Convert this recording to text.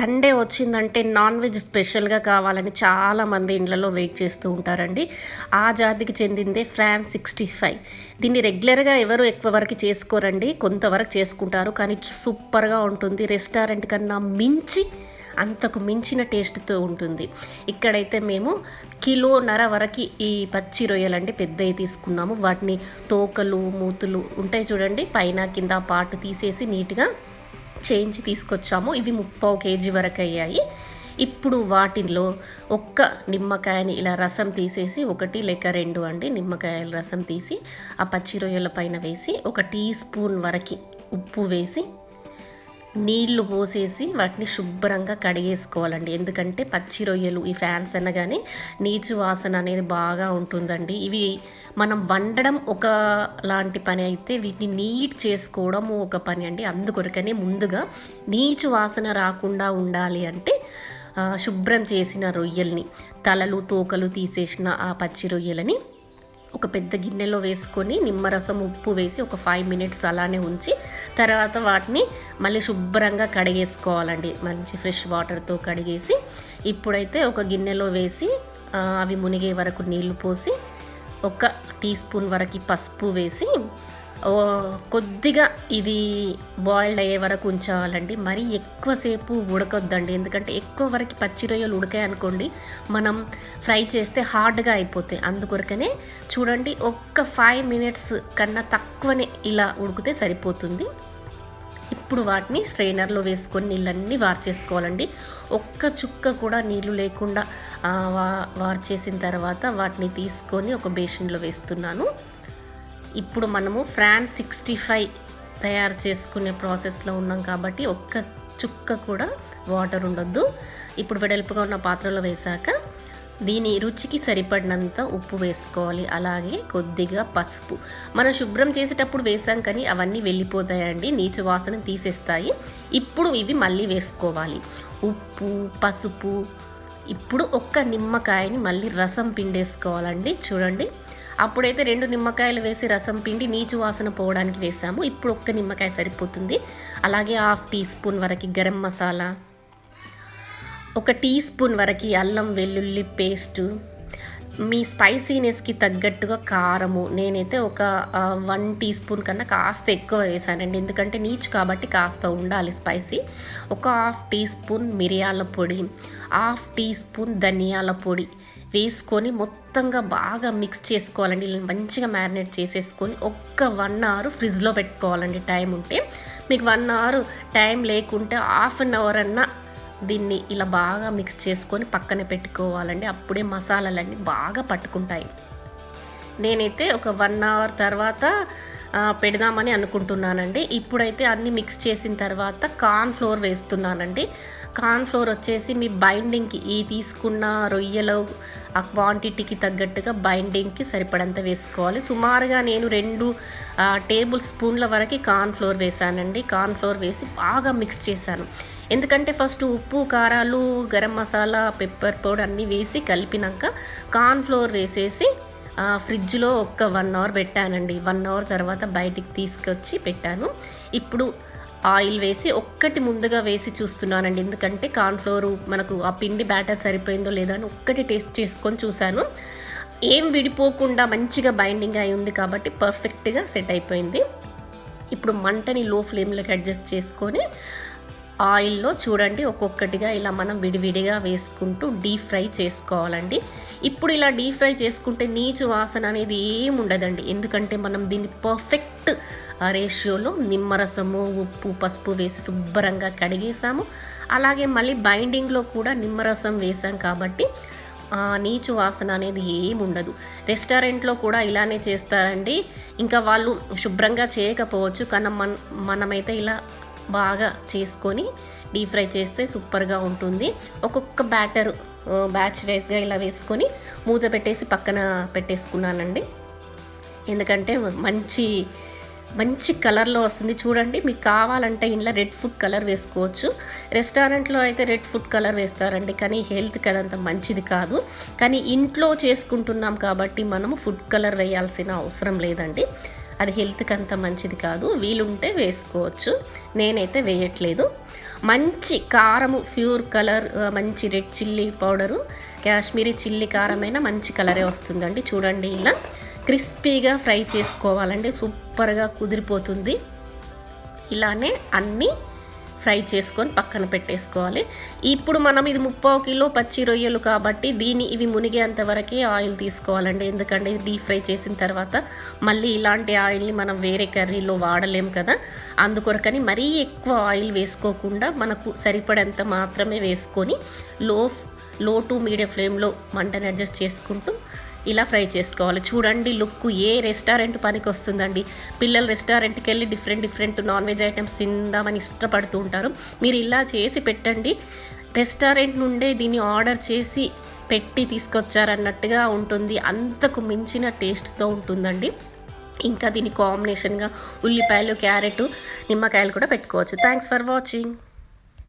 Sunday వచ్చిందంటే non veg స్పెషల్గా కావాలని చాలామంది ఇండ్లలో వెయిట్ చేస్తూ ఉంటారండి. ఆ జాతికి చెందిందే ఫ్రాన్స్ సిక్స్టీ ఫైవ్. దీన్ని రెగ్యులర్గా ఎవరు ఎక్కువ వరకు చేసుకోరండి కొంతవరకు చేసుకుంటారు. కానీ సూపర్గా ఉంటుంది. రెస్టారెంట్ కన్నా మించి అంతకు మించిన టేస్ట్తో ఉంటుంది. ఇక్కడైతే మేము కిలోన్నర వరకు ఈ పచ్చి రొయ్యలండి పెద్దవి తీసుకున్నాము. వాటిని తోకలు మూతులు ఉంటాయి చూడండి. పైన కింద పాటు తీసేసి నీట్గా చేయించి తీసుకొచ్చాము. ఇవి ముప్పావు కేజీ వరకు అయ్యాయి. ఇప్పుడు వాటిలో ఒక్క నిమ్మకాయని ఇలా రసం తీసేసి ఒకటి లేక రెండు అండి నిమ్మకాయల రసం తీసి ఆ పచ్చి రొయ్యల పైన వేసి ఒక టీ స్పూన్ వరకు ఉప్పు వేసి నీళ్ళు పోసేసి వాటిని శుభ్రంగా కడిగేసుకోవాలండి. ఎందుకంటే పచ్చి రొయ్యలు ఈ ఫ్యాన్స్ అనగానే నీచు వాసన అనేది బాగా ఉంటుందండి. ఇవి మనం వండడం ఒక లాంటి పని అయితే వీటిని నీట్ చేసుకోవడం ఒక పని అండి. అందుకొరకనే ముందుగా నీచు వాసన రాకుండా ఉండాలి అంటే శుభ్రం చేసిన రొయ్యల్ని తలలు తోకలు తీసేసిన ఆ పచ్చి రొయ్యలని ఒక పెద్ద గిన్నెలో వేసుకొని నిమ్మరసం ఉప్పు వేసి ఒక ఫైవ్ మినిట్స్ అలానే ఉంచి తర్వాత వాటిని మళ్ళీ శుభ్రంగా కడిగేసుకోవాలండి. మంచి ఫ్రెష్ వాటర్తో కడిగేసి ఇప్పుడైతే ఒక గిన్నెలో వేసి అవి మునిగే వరకు నీళ్ళు పోసి ఒక టీ స్పూన్ వరకు పసుపు వేసి కొద్దిగా ఇది బాయిల్డ్ అయ్యే వరకు ఉంచాలండి. మరీ ఎక్కువసేపు ఉడకొద్దండి. ఎందుకంటే ఎక్కువ వరకు పచ్చి రొయ్యలు ఉడకాయి అనుకోండి మనం ఫ్రై చేస్తే హార్డ్గా అయిపోతాయి. అందుకొరకనే చూడండి ఒక్క ఫైవ్ మినిట్స్ కన్నా తక్కువనే ఇలా ఉడికితే సరిపోతుంది. ఇప్పుడు వాటిని స్ట్రైనర్లో వేసుకొని నీళ్ళన్నీ వార్చేసుకోవాలండి. ఒక్క చుక్క కూడా నీళ్ళు లేకుండా వా వార్చేసిన తర్వాత వాటిని తీసుకొని ఒక బేసిన్లో వేస్తున్నాను. ఇప్పుడు మనము ఫ్రాన్ సిక్స్టీ ఫైవ్ తయారు చేసుకునే ప్రాసెస్లో ఉన్నాం కాబట్టి ఒక్క చుక్క కూడా వాటర్ ఉండొద్దు. ఇప్పుడు వెడల్పుగా ఉన్న పాత్రలో వేశాక దీని రుచికి సరిపడినంత ఉప్పు వేసుకోవాలి. అలాగే కొద్దిగా పసుపు. మనం శుభ్రం చేసేటప్పుడు వేసాం కానీ అవన్నీ వెళ్ళిపోతాయండి. నీచు వాసన తీసేస్తాయి. ఇప్పుడు ఇవి మళ్ళీ వేసుకోవాలి. ఉప్పు పసుపు. ఇప్పుడు ఒక్క నిమ్మకాయని మళ్ళీ రసం పిండేసుకోవాలండి. చూడండి. అప్పుడైతే రెండు నిమ్మకాయలు వేసి రసం పిండి నీచు వాసన పోవడానికి వేసాము. ఇప్పుడు ఒక్క నిమ్మకాయ సరిపోతుంది. అలాగే హాఫ్ టీ స్పూన్ వరకు గరం మసాలా ఒక టీ స్పూన్ వరకు అల్లం వెల్లుల్లి పేస్టు మీ స్పైసీనెస్కి తగ్గట్టుగా కారము. నేనైతే ఒక వన్ టీ స్పూన్ కన్నా కాస్త ఎక్కువ వేసానండి. ఎందుకంటే నీచు కాబట్టి కాస్త ఉండాలి స్పైసీ. ఒక హాఫ్ టీ స్పూన్ మిరియాల పొడి హాఫ్ టీ స్పూన్ ధనియాల పొడి వేసుకొని మొత్తంగా బాగా మిక్స్ చేసుకోవాలండి. ఇలా మంచిగా మ్యారినేట్ చేసేసుకొని ఒక్క వన్ అవర్ ఫ్రిడ్జ్లో పెట్టుకోవాలండి. టైం ఉంటే మీకు వన్ అవర్ టైం లేకుంటే హాఫ్ అన్ అవర్ అన్నా దీన్ని ఇలా బాగా మిక్స్ చేసుకొని పక్కన పెట్టుకోవాలండి. అప్పుడే మసాలాలన్నీ బాగా పట్టుకుంటాయి. నేనైతే ఒక వన్ అవర్ తర్వాత పెడదామని అనుకుంటున్నానండి. ఇప్పుడైతే అన్నీ మిక్స్ చేసిన తర్వాత కార్న్ ఫ్లోర్ వేస్తున్నానండి. కార్న్ ఫ్లోర్ వచ్చేసి మీ బైండింగ్కి ఈ తీసుకున్న రొయ్యలు ఆ క్వాంటిటీకి తగ్గట్టుగా బైండింగ్కి సరిపడంత వేసుకోవాలి. సుమారుగా నేను రెండు టేబుల్ స్పూన్ల వరకు కార్న్ ఫ్లోర్ వేసానండి. కార్న్ ఫ్లోర్ వేసి బాగా మిక్స్ చేశాను. ఎందుకంటే ఫస్ట్ ఉప్పు కారాలు గరం మసాలా పెప్పర్ పౌడర్ అన్నీ వేసి కలిపినాక కార్న్ ఫ్లోర్ వేసేసి ఫ్రిడ్జ్లో ఒక్క వన్ అవర్ పెట్టానండి. వన్ అవర్ తర్వాత బయటికి తీసుకొచ్చి పెట్టాను. ఇప్పుడు ఆయిల్ వేసి ఒక్కటి ముందుగా వేసి చూస్తున్నానండి. ఎందుకంటే కార్న్ఫ్లోర్ మనకు ఆ పిండి బ్యాటర్ సరిపోయిందో లేదో అని ఒక్కటి టేస్ట్ చేసుకొని చూశాను. ఏం విడిపోకుండా మంచిగా బైండింగ్ అయి ఉంది కాబట్టి పర్ఫెక్ట్గా సెట్ అయిపోయింది. ఇప్పుడు మంటని లో ఫ్లేమ్లోకి అడ్జస్ట్ చేసుకొని ఆయిల్లో చూడండి ఒక్కొక్కటిగా ఇలా మనం విడివిడిగా వేసుకుంటూ డీప్ ఫ్రై చేసుకోవాలండి. ఇప్పుడు ఇలా డీప్ ఫ్రై చేసుకుంటే నీచు వాసన అనేది ఏం ఉండదండి. ఎందుకంటే మనం దీన్ని పర్ఫెక్ట్ రేషియోలో నిమ్మరసము ఉప్పు పసుపు వేసి శుభ్రంగా కడిగేసాము. అలాగే మళ్ళీ బైండింగ్లో కూడా నిమ్మరసం వేసాం కాబట్టి నీచు వాసన అనేది ఏముండదు రెస్టారెంట్లో కూడా ఇలానే చేస్తారండి. ఇంకా వాళ్ళు శుభ్రంగా చేయకపోవచ్చు. కానీ మన మనమైతే ఇలా బాగా చేసుకొని డీప్ ఫ్రై చేస్తే సూపర్గా ఉంటుంది. ఒక్కొక్క బ్యాటర్ బ్యాచ్ వైజ్గా ఇలా వేసుకొని మూత పెట్టేసి పక్కన పెట్టేసుకున్నానండి. ఎందుకంటే మంచి మంచి కలర్లో వస్తుంది. చూడండి మీకు కావాలంటే ఇంట్లో రెడ్ ఫుడ్ కలర్ వేసుకోవచ్చు. రెస్టారెంట్లో అయితే రెడ్ ఫుడ్ కలర్ వేస్తారండి కానీ హెల్త్కి అదంత మంచిది కాదు. కానీ ఇంట్లో చేసుకుంటున్నాం కాబట్టి మనము ఫుడ్ కలర్ వేయాల్సిన అవసరం లేదండి. అది హెల్త్కి అంత మంచిది కాదు. వీలుంటే వేసుకోవచ్చు. నేనైతే వేయట్లేదు. మంచి కారము ప్యూర్ కలర్ మంచి red chilli powder Kashmiri chilli కారమైన మంచి కలరే వస్తుందండి. చూడండి ఇలా క్రిస్పీగా ఫ్రై చేసుకోవాలండి. సూపర్గా కుదిరిపోతుంది. ఇలానే అన్నీ ఫ్రై చేసుకొని పక్కన పెట్టేసుకోవాలి. ఇప్పుడు మనం ఇది ముప్పావు కిలో పచ్చి రొయ్యలు కాబట్టి దీన్ని ఇవి మునిగేంత వరకే ఆయిల్ తీసుకోవాలండి. ఎందుకంటే డీప్ ఫ్రై చేసిన తర్వాత మళ్ళీ ఇలాంటి ఆయిల్ని మనం వేరే కర్రీలో వాడలేం కదా. అందుకొరకని మరీ ఎక్కువ ఆయిల్ వేసుకోకుండా మనకు సరిపడంత మాత్రమే వేసుకొని లో లో టు మీడియం ఫ్లేమ్లో మంటని అడ్జస్ట్ చేసుకుంటూ ఇలా ఫ్రై చేసుకోవాలి. చూడండి లుక్ ఏ రెస్టారెంట్ పనికి వస్తుందండి. పిల్లలు రెస్టారెంట్కి వెళ్ళి different different non veg items తిందామని ఇష్టపడుతూ ఉంటారు. మీరు ఇలా చేసి పెట్టండి. రెస్టారెంట్ నుండే దీన్ని ఆర్డర్ చేసి పెట్టి తీసుకొచ్చారన్నట్టుగా ఉంటుంది. అంతకు మించిన టేస్ట్తో ఉంటుందండి. ఇంకా దీని కాంబినేషన్గా ఉల్లిపాయలు క్యారెట్ నిమ్మకాయలు కూడా పెట్టుకోవచ్చు. Thanks for watching